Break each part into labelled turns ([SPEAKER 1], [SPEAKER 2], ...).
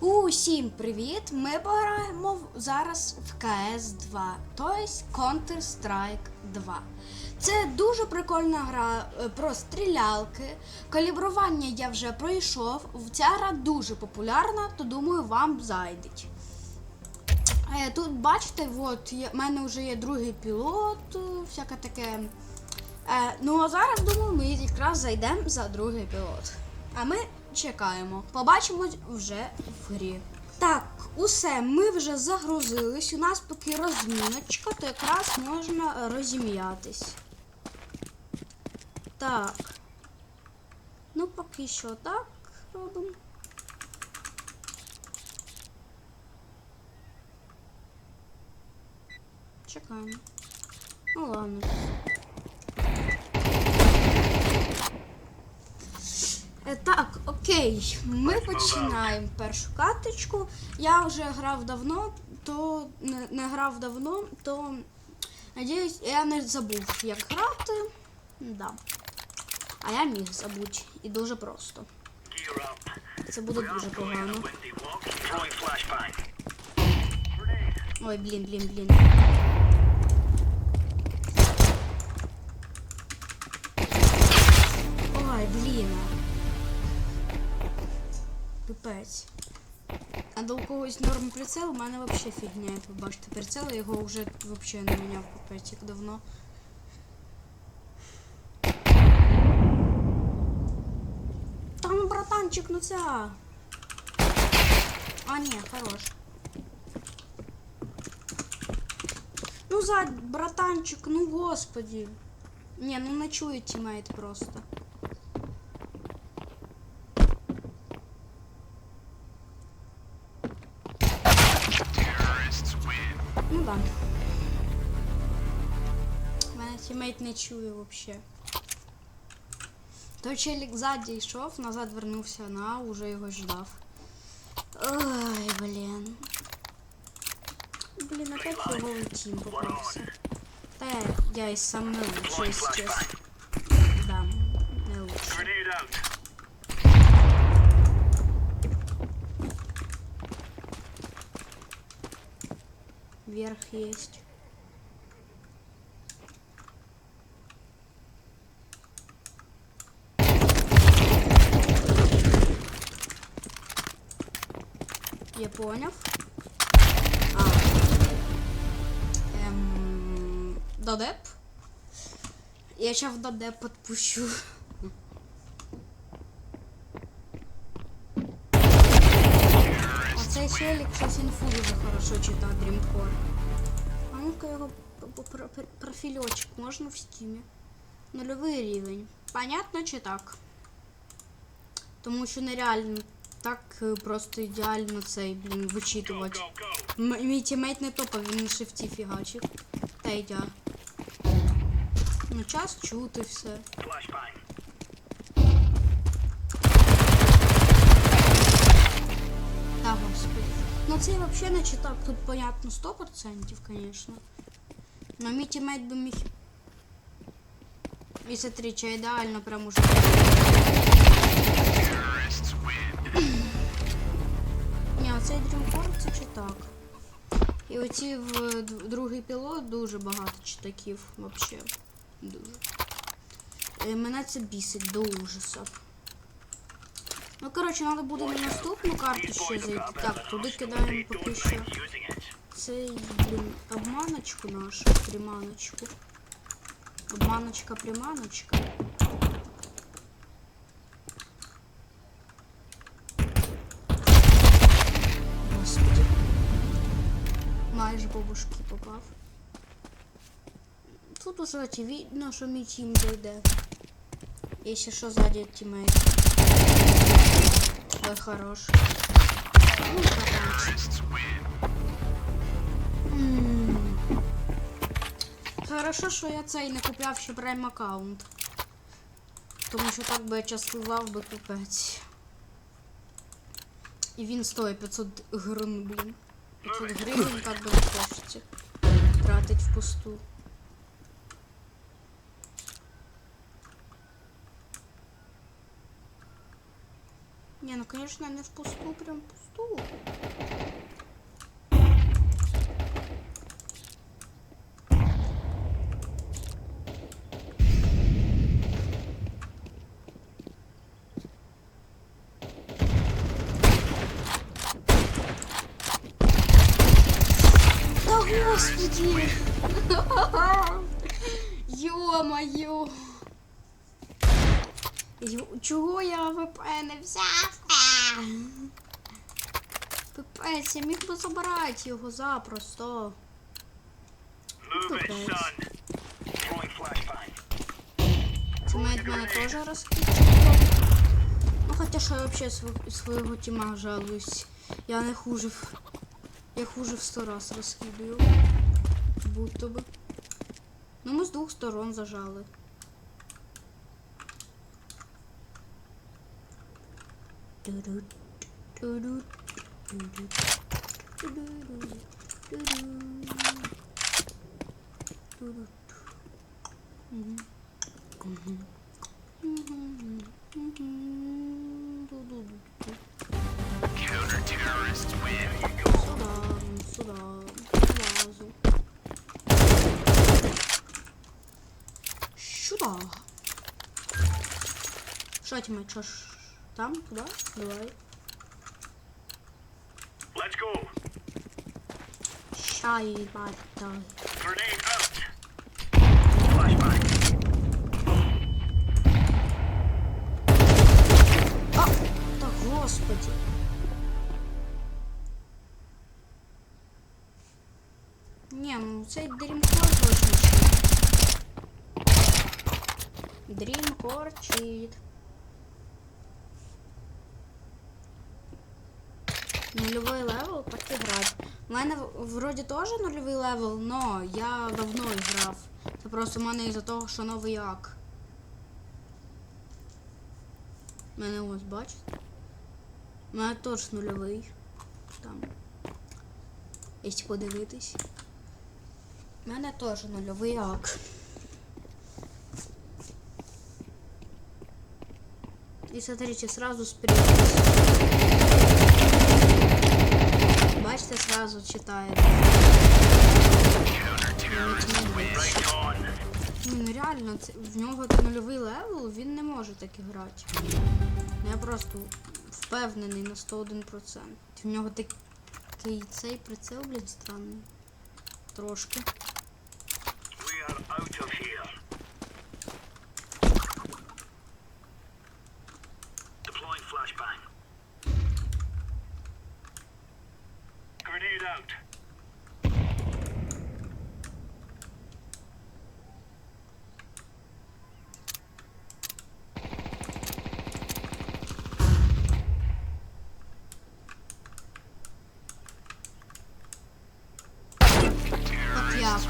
[SPEAKER 1] Усім привіт! Ми пограємо зараз в CS 2, тобто Counter-Strike 2. Це дуже прикольна гра е, про стрілялки. Калібрування я вже пройшов. Ця гра дуже популярна, то думаю, вам зайдеть. Е, Тут бачите, от в мене вже є другий пілот, е, всяке таке. Ну а зараз думаю, ми якраз зайдемо за другий пілот. А ми чекаємо. Побачимось вже в грі. Так, усе, ми вже загрузились. У нас поки розміночка, то якраз можна розім'ятись. Так. Ну, поки що так робимо. Чекаємо. Ну ладно. Е, Так, окей, ми починаємо першу каточку. Я вже грав давно, то не, не грав давно, то надіюсь, я не забув, як грати. Да. А я міг забути. І дуже просто. Це буде дуже погано. Ой, блін, блін, блін. Пипець. А до когось норм прицел, у мене взагалі фігня, як ви бачите. Прицел я його вже взагалі не міняв пипець як давно. Там, братанчик, ну це. А, ні, хорош. Ну, зад, братанчик, ну господи. Не, ну не чує тімейт просто. Мене тімейт не чує вообще. Той челік ззаді йшов, назад вернувся на, уже його ждав. Ой, блін. Блін, опять фіговий тім попався. Та я, я і сам не лучше,
[SPEAKER 2] Throwing
[SPEAKER 1] якщо чесно.
[SPEAKER 2] flashbang.
[SPEAKER 1] Да, не лучше.
[SPEAKER 2] Grenade out.
[SPEAKER 1] Вверх есть. Я понял. А. Эм, додеп? Я сейчас в додеп подпущу. Оцей челік щось інфу дуже хорошо читав Дрімкор. А ну-ка його профільочок можна в стімі. Нульовий рівень. Понятно чи так? Тому що нереально так е, просто ідеально цей, блін, вичитувати. Мій тімейт не топав, він на шифті фігачив. Та йдя. Ну, час чути все. Да, господи. Ну це я вообще не читав, тут понятно 100%, конечно. Но мій тімейт би міг. І це трича ідеально прям уже. Оцей Dreamcore це читак. І оці в другий пілот дуже багато читаків, вообще. Дуже. Е, Мене це бісить до ужаса. Ну, коротше, треба буде на наступну карту ще зайти. Так, туди кидаємо поки що цей, блін, обманочку нашу, приманочку. Обманочка, приманочка. Бабушки попав. Тут уже очевидно, що мій тім дойде. Якщо що ззаді тімейт. Ой, хорош. Ну. Хорошо, що я цей не купляв ще прайм аккаунт. Тому що так би я частував би купець. І він стоїть 500 гривень, блін. 500 гривен как бы не хочете тратить впусту. Не, ну конечно, не в пусту, прям пусту. Чого я ВП не взяв? Пипець, я міг би забирати його запросто. Тімейт мене теж розкидав. Ну хоча що я взагалі св- свого тіма жалуюсь. Я не хуже в... Я хуже в сто раз розкидаю. Будто би. Ну ми з двох сторон зажали. Şura. Şura kime çar. Там, туди? Давай.
[SPEAKER 2] Let's go.
[SPEAKER 1] Ща їбать, давай.
[SPEAKER 2] Grenade out. Flashbang.
[SPEAKER 1] А, та господи. Ні, ну цей дрімкор точно. Дрімкор чит. У мене вроді теж нульовий левел, но я давно грав. Це просто в мене із-за того, що новий ак. У мене ось бачите. У мене теж нульовий. Там. Якщо подивитись. У мене теж нульовий ак. І смотрите, сразу спрятались. Сразу читає. Ну, ну реально, це, в нього нульовий левел, він не може так грати. Я просто впевнений на 101%. В нього такий цей прицел, блін, странний. Трошки.
[SPEAKER 2] We are out of here. Deploying flashbang. Grenade out.
[SPEAKER 1] От як?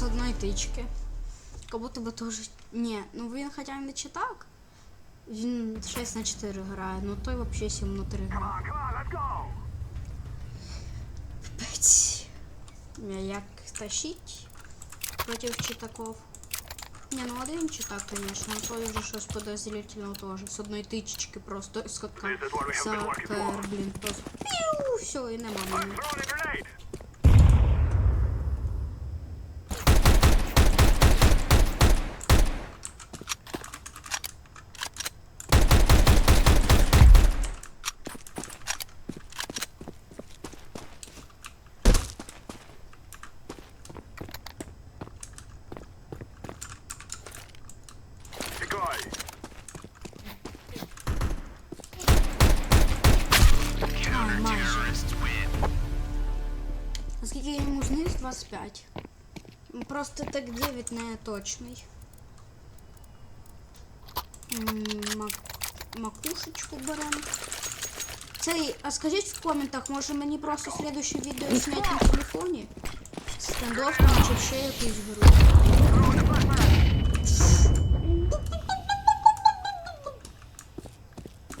[SPEAKER 1] Просто з одної тички. Как будто би теж. Ні, ну він хоча не читак. Він 6 на 4 грає, ну той взагалі 7 на 3 грає. Меня як тащить против читаков? Не, ну один читак, конечно, но той уже щось подозрительного тоже. С одной тычечки просто скакал. КР, блин, просто. Пиу, все, и нема мене. Йому зниз 25. Ну, Просто так 9 не точний. Мак- Макушечку беремо. Цей, а скажіть в коментах, може мені просто слідуще відео зняти на телефоні? Стендофом чи ще якусь гру.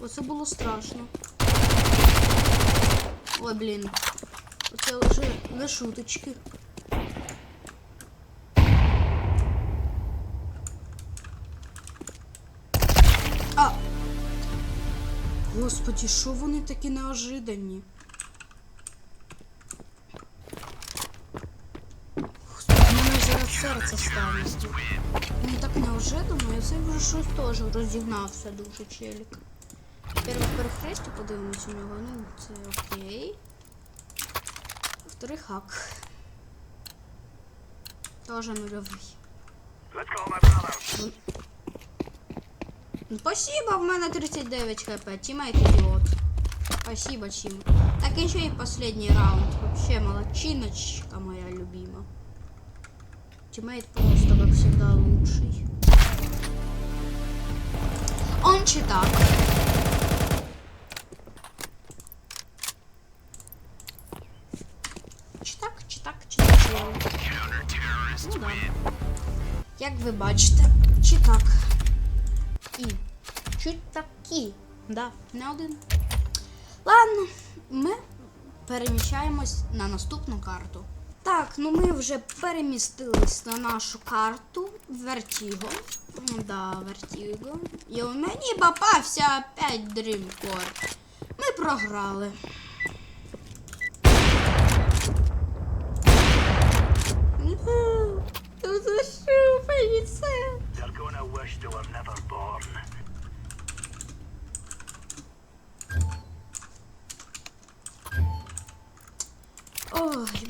[SPEAKER 1] Оце було страшно. Ой, блін. Оце вже не шуточки. Господі, що вони такі неожиданні? Господи, в мене зараз серце стане. Ну так неожиданно, я це вже щось теж розігнався дуже челік. Тепер в перехресті подивимось у нього, ну це окей. Вторий хак. Тоже нульовий.
[SPEAKER 2] Let's go, my brother.
[SPEAKER 1] Спасибо, в мене 39 хп. Тиммейт идиот. Спасибо, Тим. Так еще и последний раунд. Вообще молодчиночка моя любима. Тиммейт просто, как всегда, лучший. Он читак. Читак, читак, читак. Ну да. Як ви бачите, читак. І читаки. Да, не один. Ладно, ми переміщаємось на наступну карту. Так, ну ми вже перемістились на нашу карту Вертіго. Да, Вертіго. І у мені попався опять Dreamcore. Ми програли. Тут зашупається.
[SPEAKER 2] They're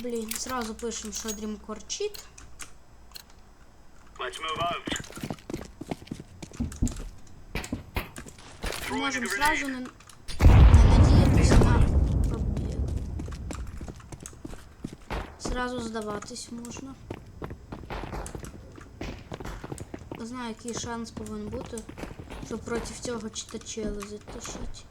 [SPEAKER 1] блін, сразу пишемо, що Dreamcore чит.
[SPEAKER 2] Let's move out.
[SPEAKER 1] Можемо сразу не, не надіятися на побіг. Сразу здаватись можна. Не знаю, який шанс повинен бути, щоб проти цього читачела затащити.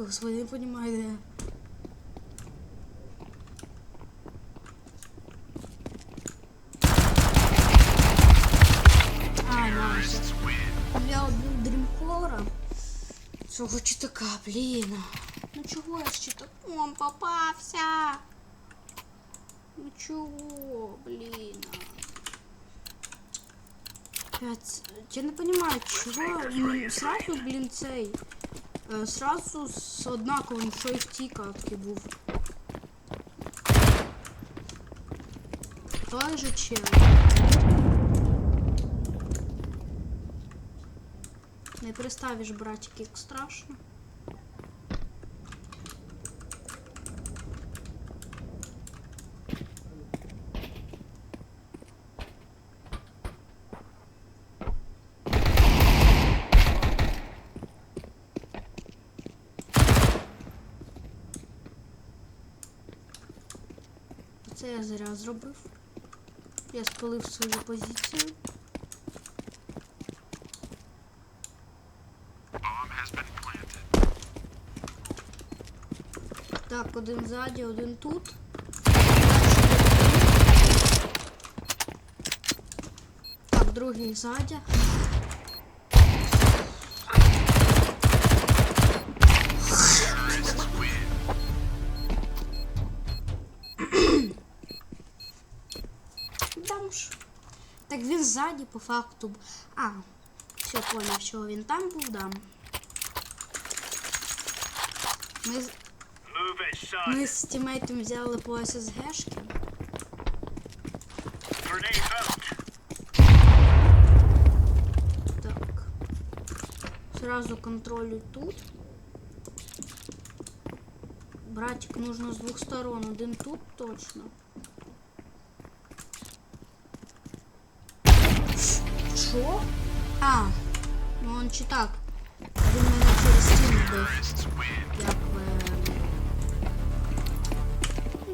[SPEAKER 1] Господи, не понимаю, де. я. А, Настя. Я один дрімкора. Цього читака, блін. Ну чого я з читаком попався? Ну чого, блін? Пять. Я не понимаю, чего іменно сразу, блін, цей. Е, Сразу з однаковим, що і в тій катки був. Той же чел. Не приставиш, братик, як страшно. Це я зря зробив. Я спалив свою позицію. Так, один ззаді, один тут. Так, другий ззаді. Ззаді по факту. А, все поняв, що він там був, дам. Ми, ми з тімейтом взяли по ССГшки. Так. Сразу контролю тут. Братик нужно с двух сторон. Один тут точно. Що? А, ну он читак. Він мене через стіну бив. Як ви.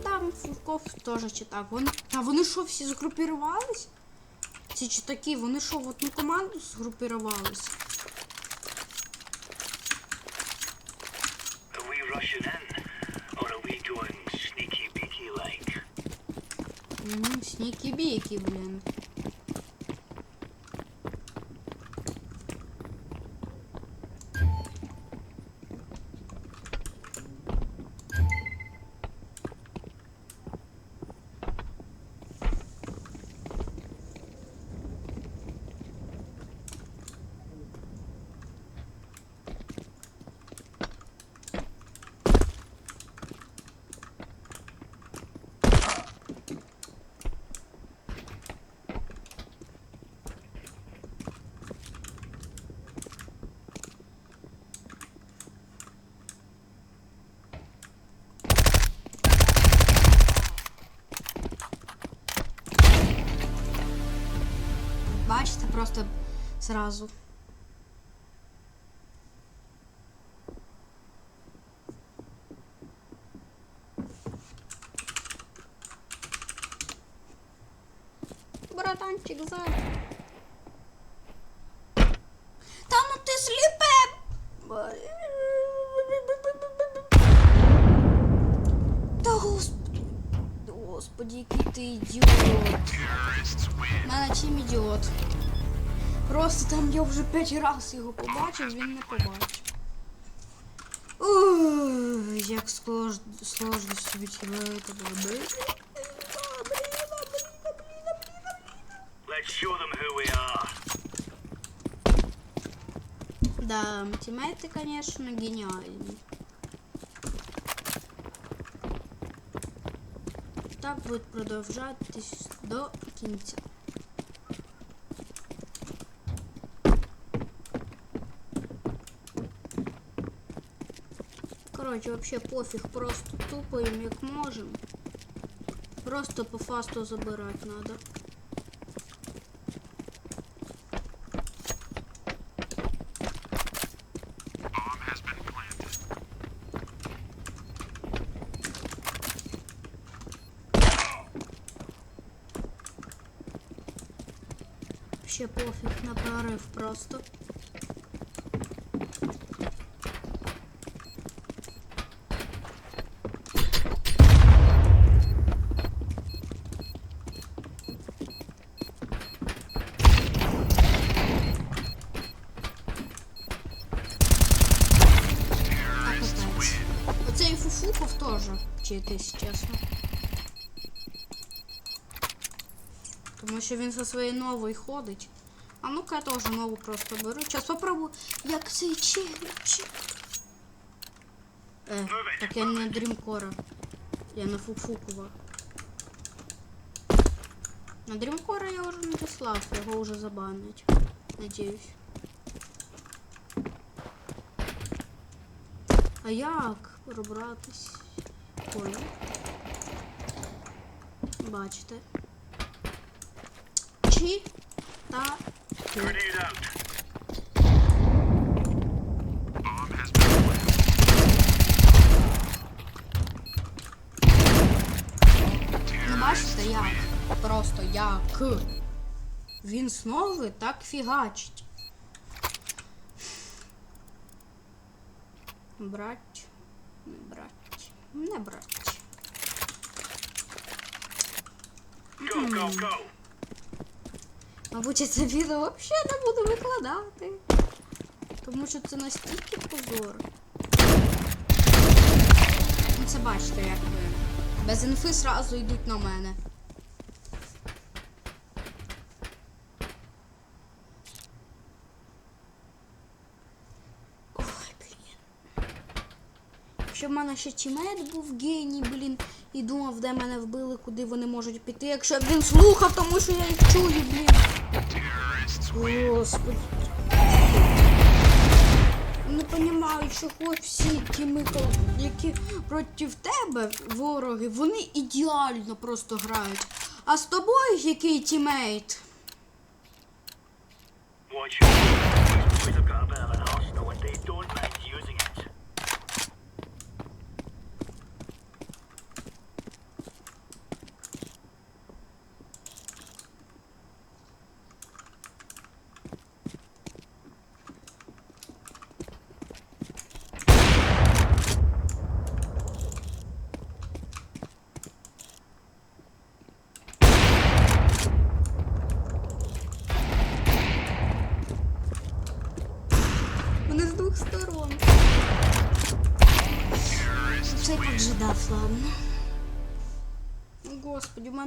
[SPEAKER 1] Там Фурков теж читав. Вони... Та вони що, всі згрупірувались? Ці читаки, вони що, в одну команду згрупірувались?
[SPEAKER 2] Are we
[SPEAKER 1] просто сразу. Братанчик сзади. Та ну ти сліпе! Та господи. Господи, який ти ідіот. Мене чим ідіот. Просто там я вже п'ять разів його побачив, він не побачив. Ух, як сложно собі це було.
[SPEAKER 2] Let's show them who we are.
[SPEAKER 1] Да, тиммейты, конечно, гениальные. Так будет продовжатись до кінця. Короче, вообще пофіг, просто тупаем як можем. Просто по фасту забирать надо. Вообще пофиг на прорыв просто. Вчитись, чесно. Тому що він за своєю новою ходить. А ну-ка я теж нову просто беру. Зараз попробую, як цей челлендж. Е, так я не на Дрімкора. Я на Фуфукова. На Дрімкора я вже надіслав, його вже забанять. Надіюсь. А як пробратись? Ой. Бачите. Чи та. Ну бачите, як? Просто як. Він знову так фігачить. Брать. Не брать. Не брать.
[SPEAKER 2] Go, go, go.
[SPEAKER 1] Мабуть, це відео взагалі не буду викладати. Тому що це настільки позор. Ну це бачите, як ви. Без інфи зразу йдуть на мене. Якщо в мене ще чимет був геній, блін, і думав, де мене вбили, куди вони можуть піти. Якщо б він слухав, тому що я їх чую, блін. Господи. Не розумію, чого всі тіми, які проти тебе вороги, вони ідеально просто грають. А з тобою який тімейт?
[SPEAKER 2] Watch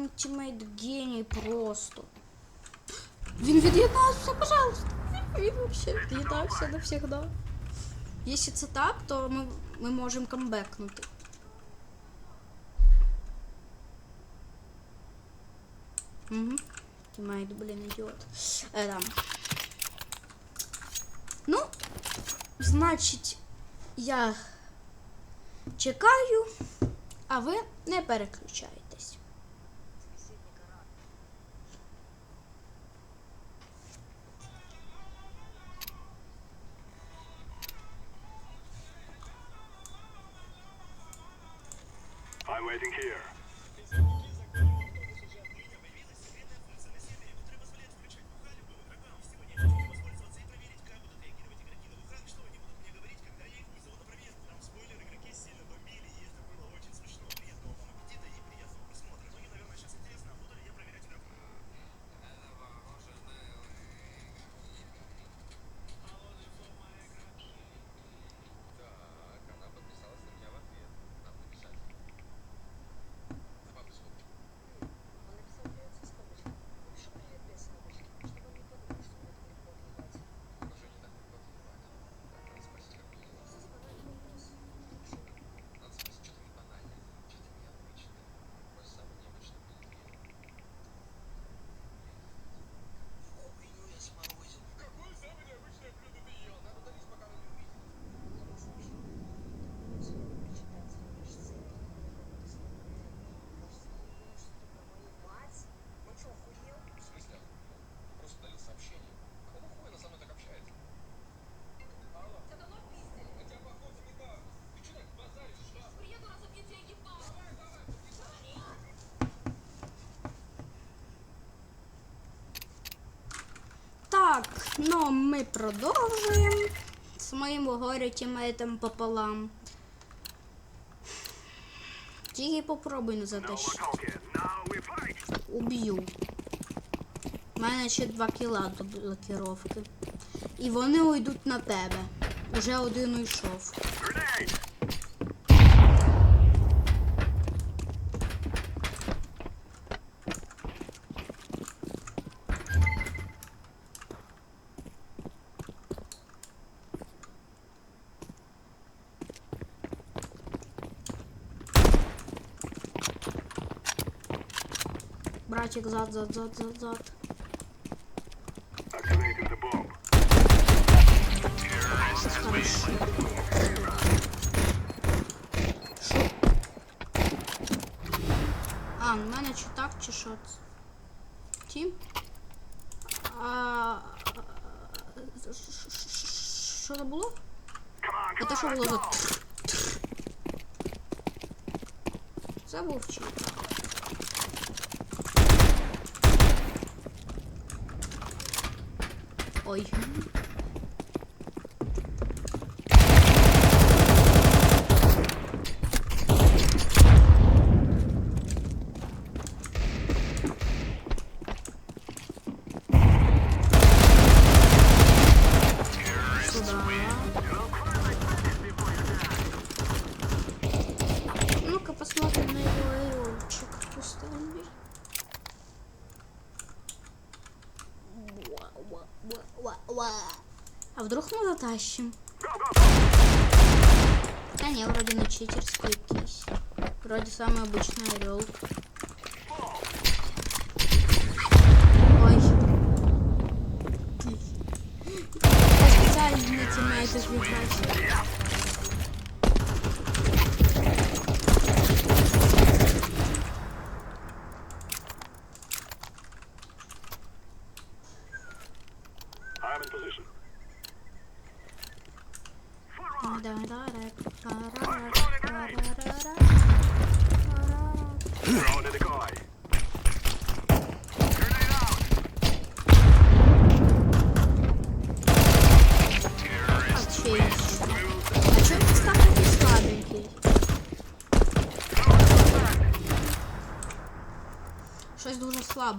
[SPEAKER 1] У тімейт геній просто. Він від'єднався, пожалуйста. Він вообще від'єднався навсегда. Якщо це так, то ми, ми можемо камбекнути. Угу. Тімейт, блін, ідіот. Е, да. Ну, значить, я чекаю, а ви не переключаєтесь.
[SPEAKER 2] I'm waiting here.
[SPEAKER 1] Ну ми продовжуємо з моїм горю тімейтом пополам. Тільки попробуй не затащити. Уб'ю. У мене ще два кіла до блокіровки. І вони уйдуть на тебе. Уже один уйшов. Братик, зад, зад, зад, зад, зад. А, в мене чи так, чи що? Ті? А... Що це було? Це
[SPEAKER 2] come
[SPEAKER 1] що було за... Це був чи? Ой. Затащим? Да не, вроде не читерский якийсь. Вроде самый обычный орел. Ой. Специально на тиммейтов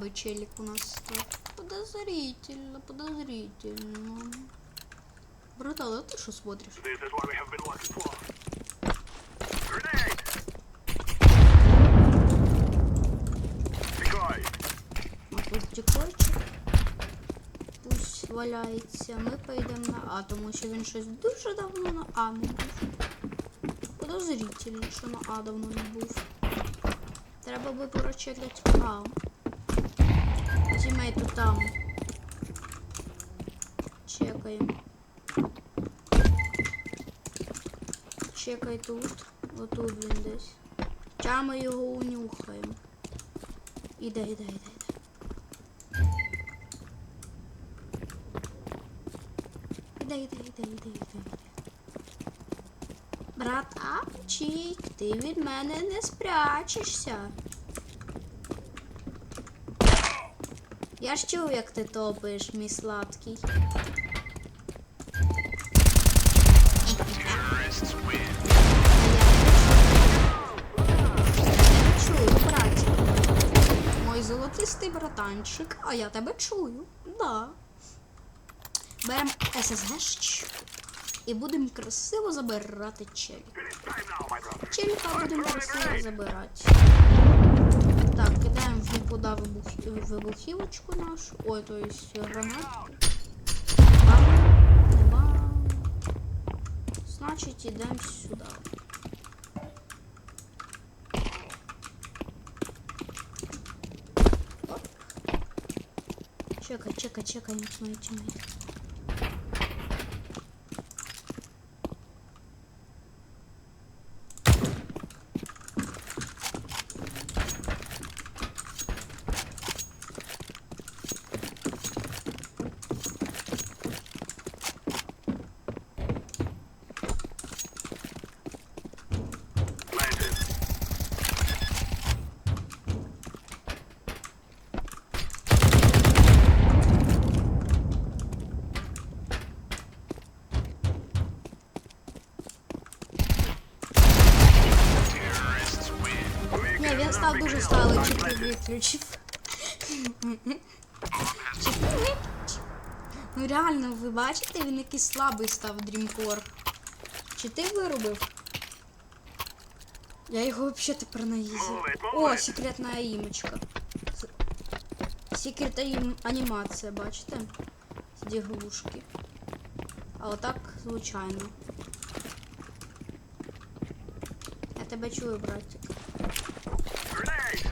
[SPEAKER 1] слабый челик у нас. Подозрительно, подозрительно. братал а ты что смотришь?
[SPEAKER 2] Дікойчик. Пусть
[SPEAKER 1] валяется мы пойдем на А, тому що він щось дуже давно на А не був. Подозрительно, що на А давно не був. Треба би прочекати А. Тімейту там. Чекаємо. Чекай тут. Отут він десь. Ча ми його унюхаємо. Іде, іде, іде. Іде, іде, іде, іде, іде, іде. Братанчик, ти від мене не спрячешся. Я ж чув, як ти топаєш, мій сладкий. Золотистий братанчик, а я тебе чую. Да. Берем ССГ і будемо красиво забирати челік. Челіка будемо красиво забирати. Так, кидаємо в нікуди вибух... вибухівочку нашу. Ой, то есть гранатку. Бам, не бам. Значить, ідемо сюди. Оп. Чекай, чекай, чекай, не мой тімейт.
[SPEAKER 2] Planted.
[SPEAKER 1] Ні, він став дуже сталий, виключив? Ну реально, ви бачите, він який слабий став Dreamcore. Чи ти виробив? Я його взагалі тепер на ізі. О, секретна імочка. Секрет аїм- анімація, бачите? Ці глушки. А отак, звичайно. Я тебе чую, братик.
[SPEAKER 2] Grenade!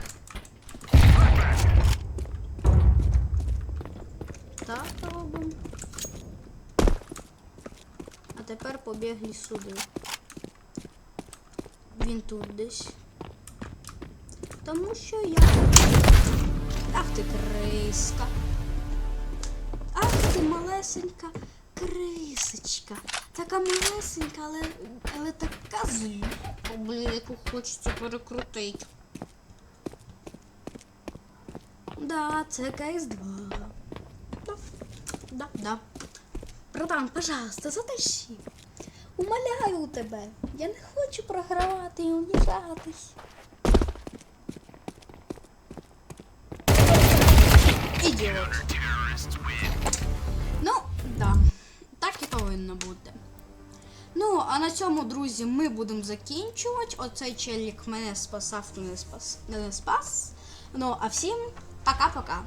[SPEAKER 1] Так робимо. А тепер побігли сюди. Він тут десь. Тому що я. Ах ти криска. Ах ти малесенька крисочка. Така малесенька, але, але така злюка, блін, яку хочеться перекрутити. Да, це КС-2. Да, да, да. Братан, пожалуйста, затащи. Умоляю тебе. Я не хочу програвати і унижатись. Ідіот. Ну, да. Так і повинно бути. Ну, а на цьому, друзі, ми будемо закінчувати. Оцей челік мене спасав, не спас. Не спас. Ну, а всім пока-пока.